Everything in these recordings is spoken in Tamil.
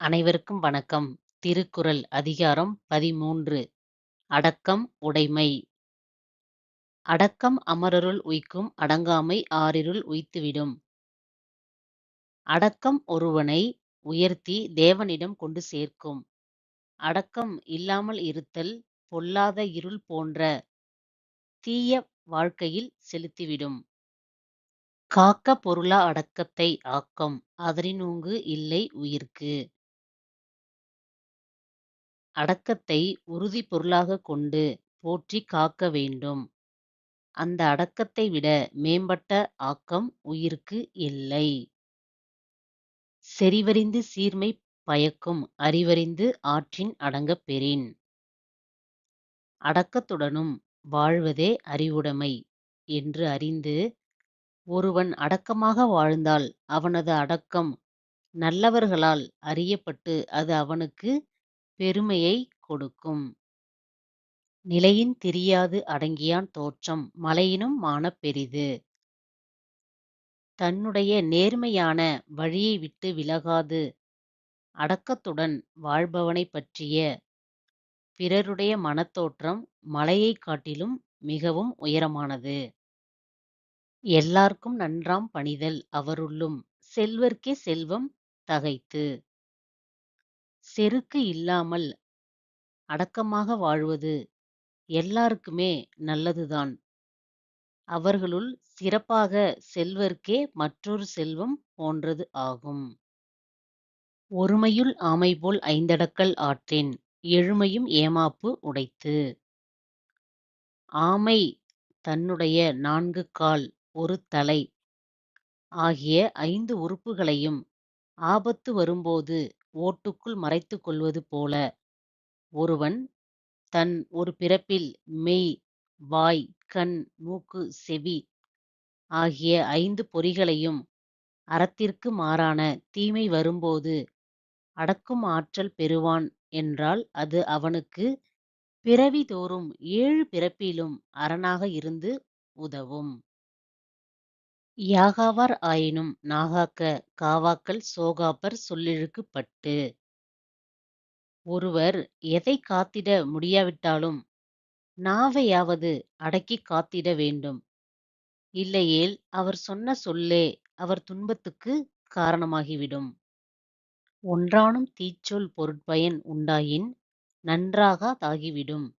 அனைவருக்கும் வணக்கம். திருக்குறள் அதிகாரம் பதிமூன்று அடக்கம் உடைமை அடக்கம் அமரருள் உய்க்கும் அடங்காமை ஆறிருள் உய்த்துவிடும். அடக்கம் ஒருவனை உயர்த்தி தேவனிடம் கொண்டு சேர்க்கும். அடக்கம் இல்லாமல் இருத்தல் பொல்லாத இருள் போன்ற தீய வாழ்க்கையில் செலுத்திவிடும். காக்க பொருளா அடக்கத்தை ஆக்கம் அதனினூங்கு இல்லை உயிர்க்கு. அடக்கத்தை உறுதிப் பொருளாகக் கொண்டு போற்றிக் காக்க வேண்டும். அந்த அடக்கத்தை விட மேம்பட்ட ஆக்கம் உயிர்க்கு இல்லை. செறிவறிந்து சீர்மை பயக்கும் அறிவறிந்து ஆற்றின் அடங்கப் பெறின். அடக்கத்துடனும் வாழ்வதே அறிவுடைமை என்று அறிந்து ஒருவன் அடக்கமாக வாழ்ந்தால் அவனது அடக்கம் நல்லவர்களால் அறியப்பட்டு அது அவனுக்கு பெருமையைக் கொடுக்கும். நிலையின் திரியாது அடங்கியான் தோற்றம் மலையினும் மாணப் பெரிது. தன்னுடைய நேர்மையான வழியை விட்டு விலகாது அடக்கத்துடன் வாழ்பவனைப் பற்றிய பிறருடைய மனத்தோற்றம் மலையைக் காட்டிலும் மிகவும் உயரமானது. எல்லார்க்கும் நன்றாம் பணிதல் அவருள்ளும் செல்வர்க்கே செல்வம் தகைத்து. செருக்கு இல்லாமல் அடக்கமாக வாழ்வது எல்லாருக்குமே நல்லதுதான். அவர்களுள் சிறப்பாகச் செல்வர்க்கே மற்றொரு செல்வம் போன்றது ஆகும். ஒருமையுள் ஆமைபோல் ஐந்தடக்கல் ஆற்றேன் எழுமையும் ஏமாப்பு உடைத்து. ஆமை தன்னுடைய நான்கு கால் ஒரு தலை ஆகிய ஐந்து உறுப்புகளையும் ஆபத்து வரும்போது ஓட்டுக்குள் மறைத்துக் கொள்வது போல ஒருவன் தன் ஒரு பிறப்பில் மெய், வாய், கண், மூக்கு, செவி ஆகிய ஐந்து பொறிகளையும் அறத்திற்கு மாறான தீமை வரும்போது அடக்கும் ஆற்றல் பெறுவான் என்றால் அது அவனுக்கு பிறவி தோறும் ஏழு பிறப்பிலும் அரணாக இருந்து உதவும். யாகாவார் ஆயினும் நாகாக்க காவாக்கள் சோகாப்பர் சொல்லிழுக்குப் பட்டு. ஒருவர் எதைக் காத்திட முடியாவிட்டாலும் நாவையாவது அடக்கிக் காத்திட வேண்டும். இல்லையேல் அவர் சொன்ன சொல்லே அவர் துன்பத்துக்குக் காரணமாகிவிடும். ஒன்றானும் தீச்சொல் பொருட்பயன் உண்டாயின் நன்றாக தாகிவிடும்.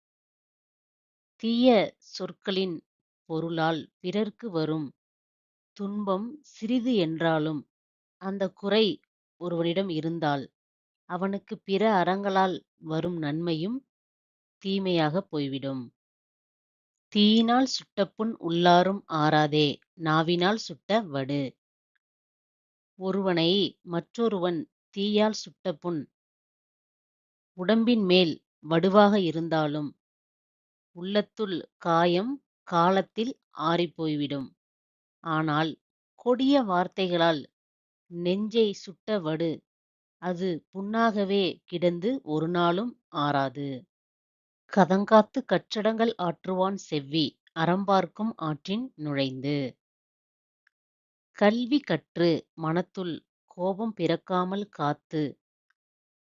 தீய சொற்களின் பொருளால் பிறர்க்கு வரும் துன்பம் சிறிது என்றாலும் அந்தக் குறை ஒருவனிடம் இருந்தால் அவனுக்குப் பிற அறங்களால் வரும் நன்மையும் தீமையாகப் போய்விடும். தீயினால் சுட்ட உள்ளாரும் உள்ளாறும் ஆறாதே நாவினால் சுட்ட வடு. ஒருவனை மற்றொருவன் தீயால் சுட்ட உடம்பின் உடம்பின்மேல் வடுவாக இருந்தாலும் உள்ளத்துள் காயம் காலத்தில் ஆறிப் போய்விடும். ஆனால் கொடிய வார்த்தைகளால் நெஞ்சைச் சுட்ட வடு அது புண்ணாகவே கிடந்து ஒருநாளும் ஆறாது. கதங்காத்துக் கற்றடங்கள் ஆற்றுவான் செவ்வி அறம்பார்க்கும் ஆற்றின் நுழைந்து. கல்வி கற்று மனத்துள் கோபம் பிறக்காமல் காத்து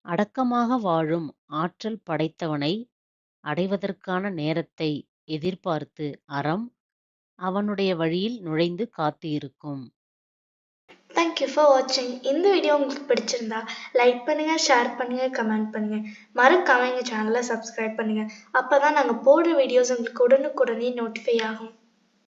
அடக்கமாக வாழும் ஆற்றல் படைத்தவனை அடைவதற்கான நேரத்தை எதிர்பார்த்து அறம் அவனுடைய வழியில் நுழைந்து காத்து இருக்கும். தேங்க்யூ ஃபார் வாட்சிங் இந்த வீடியோ உங்களுக்கு பிடிச்சிருந்தா லைக் பண்ணுங்க ஷேர் பண்ணுங்க கமெண்ட் பண்ணுங்க. மறக்காம எங்கள் சேனலை சப்ஸ்கிரைப் பண்ணுங்க. அப்பதான் நாங்க போடுற வீடியோஸ் உங்களுக்கு உடனுக்குடனே நோட்டிஃபை ஆகும்.